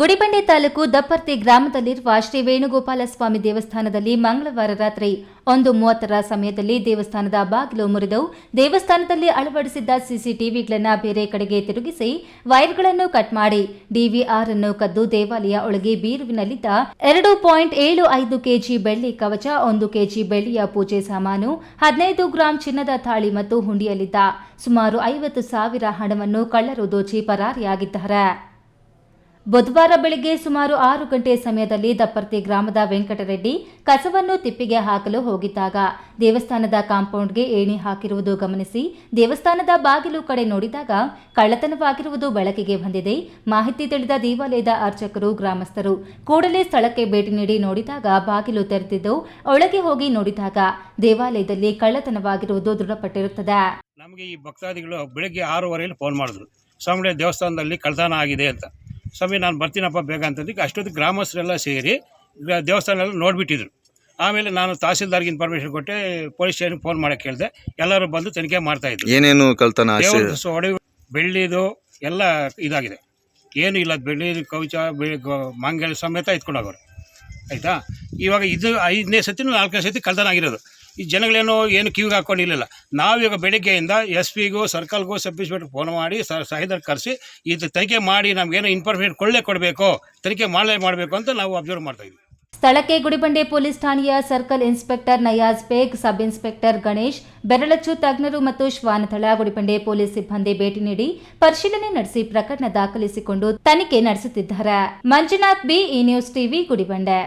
ಗುಡಿಬಂಡೆ ತಾಲೂಕು ದಪ್ಪರ್ತಿ ಗ್ರಾಮದಲ್ಲಿರುವ ಶ್ರೀ ವೇಣುಗೋಪಾಲ ಸ್ವಾಮಿ ದೇವಸ್ಥಾನದಲ್ಲಿ ಮಂಗಳವಾರ ರಾತ್ರಿ ಒಂದು ಮೂವತ್ತರ ಸಮಯದಲ್ಲಿ ದೇವಸ್ಥಾನದ ಬಾಗಿಲು ಮುರಿದವು ದೇವಸ್ಥಾನದಲ್ಲಿ ಅಳವಡಿಸಿದ್ದ ಸಿಸಿಟಿವಿಗಳನ್ನು ಬೇರೆ ಕಡೆಗೆ ತಿರುಗಿಸಿ ವೈರ್ಗಳನ್ನು ಕಟ್ ಮಾಡಿ ಡಿವಿಆರ್ ಅನ್ನು ಕದ್ದು ದೇವಾಲಯ ಒಳಗೆ ಬೀರುವಿನಲ್ಲಿದ್ದ ಎರಡು ಪಾಯಿಂಟ್ ಏಳು ಐದು ಕೆಜಿ ಬೆಳ್ಳಿ ಕವಚ, ಒಂದು ಕೆಜಿ ಬೆಳ್ಳಿಯ ಪೂಜೆ ಸಾಮಾನು, ಹದಿನೈದು ಗ್ರಾಂ ಚಿನ್ನದ ತಾಳಿ ಮತ್ತು ಹುಂಡಿಯಲ್ಲಿದ್ದ ಸುಮಾರು ಐವತ್ತು ಸಾವಿರ ಹಣವನ್ನು ಕಳ್ಳರು ದೋಚಿ ಪರಾರಿಯಾಗಿದ್ದಾರೆ. ಬುಧವಾರ ಬೆಳಗ್ಗೆ ಸುಮಾರು ಆರು ಗಂಟೆ ಸಮಯದಲ್ಲಿ ದಪ್ಪರ್ತಿ ಗ್ರಾಮದ ವೆಂಕಟರೆಡ್ಡಿ ಕಸವನ್ನು ತಿಪ್ಪಿಗೆ ಹಾಕಲು ಹೋಗಿದ್ದಾಗ ದೇವಸ್ಥಾನದ ಕಾಂಪೌಂಡ್ಗೆ ಏಣಿ ಹಾಕಿರುವುದು ಗಮನಿಸಿ ದೇವಸ್ಥಾನದ ಬಾಗಿಲು ಕಡೆ ನೋಡಿದಾಗ ಕಳ್ಳತನವಾಗಿರುವುದು ಬೆಳಕಿಗೆ ಬಂದಿದೆ. ಮಾಹಿತಿ ತಿಳಿದ ದೇವಾಲಯದ ಅರ್ಚಕರು, ಗ್ರಾಮಸ್ಥರು ಕೂಡಲೇ ಸ್ಥಳಕ್ಕೆ ಭೇಟಿ ನೀಡಿ ನೋಡಿದಾಗ ಬಾಗಿಲು ತೆರೆದಿದ್ದು ಒಳಗೆ ಹೋಗಿ ನೋಡಿದಾಗ ದೇವಾಲಯದಲ್ಲಿ ಕಳ್ಳತನವಾಗಿರುವುದು ದೃಢಪಟ್ಟಿರುತ್ತದೆ. ನಮಗೆ ಈ ಭಕ್ತಾದಿಗಳು ಬೆಳಗ್ಗೆ ಆರೂವರೆಯಲ್ಲಿ ಫೋನ್ ಮಾಡಿದ್ರು. ಸ್ವಾಮಿ ದೇವಸ್ಥಾನದಲ್ಲಿ ಕಳ್ಳತನ ಆಗಿದೆ ಅಂತ. ಸ್ವಾಮಿ ನಾನು ಬರ್ತೀನಪ್ಪ ಬೇಗ ಅಂತಂದಕ್ಕೆ ಅಷ್ಟೊತ್ತು ಗ್ರಾಮಸ್ಥರೆಲ್ಲ ಸೇರಿ ದೇವಸ್ಥಾನ ಎಲ್ಲ ನೋಡಿಬಿಟ್ಟಿದ್ರು. ಆಮೇಲೆ ನಾನು ತಹಸೀಲ್ದಾರ್ಗೆ ಇನ್ಫಾರ್ಮೇಷನ್ ಕೊಟ್ಟೆ ಪೊಲೀಸ್ ಸ್ಟೇಷನ್ಗೆ ಫೋನ್ ಮಾಡೋಕ್ಕೆ ಹೇಳಿದೆ. ಎಲ್ಲರೂ ಬಂದು ತನಿಖೆ ಮಾಡ್ತಾಯಿದ್ರು ಏನೇನು ಕಳ್ತನ ಕಲ್ತನ ಒಡೆ ಬೆಳ್ಳಿದು ಎಲ್ಲ ಇದಾಗಿದೆ. ಏನು ಇಲ್ಲ ಬೆಳ್ಳಿ ಕವಚ ಬೆಳ್ಳಿ ಗ- ಮಾಂಗಲ್ಯ ಸಮೇತ ಎತ್ಕೊಂಡು ಹೋಗೋರು ಆಯಿತಾ? ಇವಾಗ ಇದು ಐದನೇ ಸತಿನೂ ನಾಲ್ಕನೇ ಸತಿ ಕಳ್ತನ ಆಗಿರೋದು ಈ ಜನಗಳೇನೋ ಏನು ಕಿವಿಗೆ ಹಾಕ್ಕೊಂಡಿರಲಿಲ್ಲ ನಾವೀಗ ಬೆಳಿಗ್ಗೆಯಿಂದ ಎಸ್ ಪಿಗೂ ಸರ್ಕಲ್ಗೂ ಸಬ್ ಇನ್ಸ್ಪೆಕ್ಟರ್ ಫೋನ್ ಮಾಡಿ ಸಾಹಿದರ್ ಕರೆಸಿ, ಇದು ತನಿಖೆ ಮಾಡಿ ನಮಗೇನೋ ಇನ್ಫಾರ್ಮೇಷನ್ ಕೊಳ್ಳೆ ಕೊಡಬೇಕು, ತನಿಖೆ ಮಾಡಲೇ ಮಾಡಬೇಕು ಅಂತ ನಾವು ಅಬ್ಸರ್ವ್ ಮಾಡ್ತಾಯಿದ್ವಿ ಸ್ಥಳಕ್ಕೆ ಗುಡಿಬಂಡೆ ಪೊಲೀಸ್ ಠಾಣೆಯ circle inspector Nayaz Baig, sub inspector Ganesh, ಬೆರಳಚ್ಚು ತಜ್ಞರು ಮತ್ತು ಶ್ವಾನದಳ ಗುಡಿಬಂಡೆ ಪೊಲೀಸ್ ಸಿಬ್ಬಂದಿ ಭೇಟಿ ನೀಡಿ ಪರಿಶೀಲನೆ ನಡೆಸಿ ಪ್ರಕರಣ ದಾಖಲಿಸಿಕೊಂಡು ತನಿಖೆ ನಡೆಸುತ್ತಿದ್ದಾರೆ. Manjunath B E news TV Gudibande.